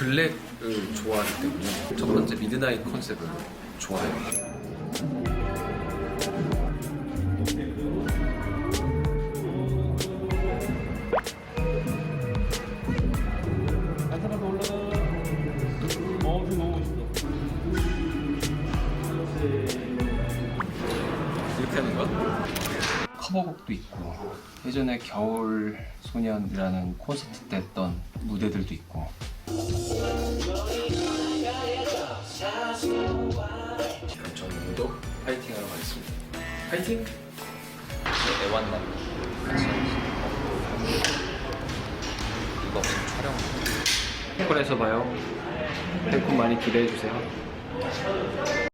블랙을 좋아하기 때문에 첫 번째 미드나잇 컨셉을 좋아해요. 이렇게 하는 거야? 커버곡도 있고 예전에 겨울 소년이라는 콘서트 때 했던 무대들도 있고 파이팅하러 가겠습니다. 파이팅! 네, 애완남 같이 이거 촬영 팬콜에서 봐요. 팬콘 많이 기대해 주세요.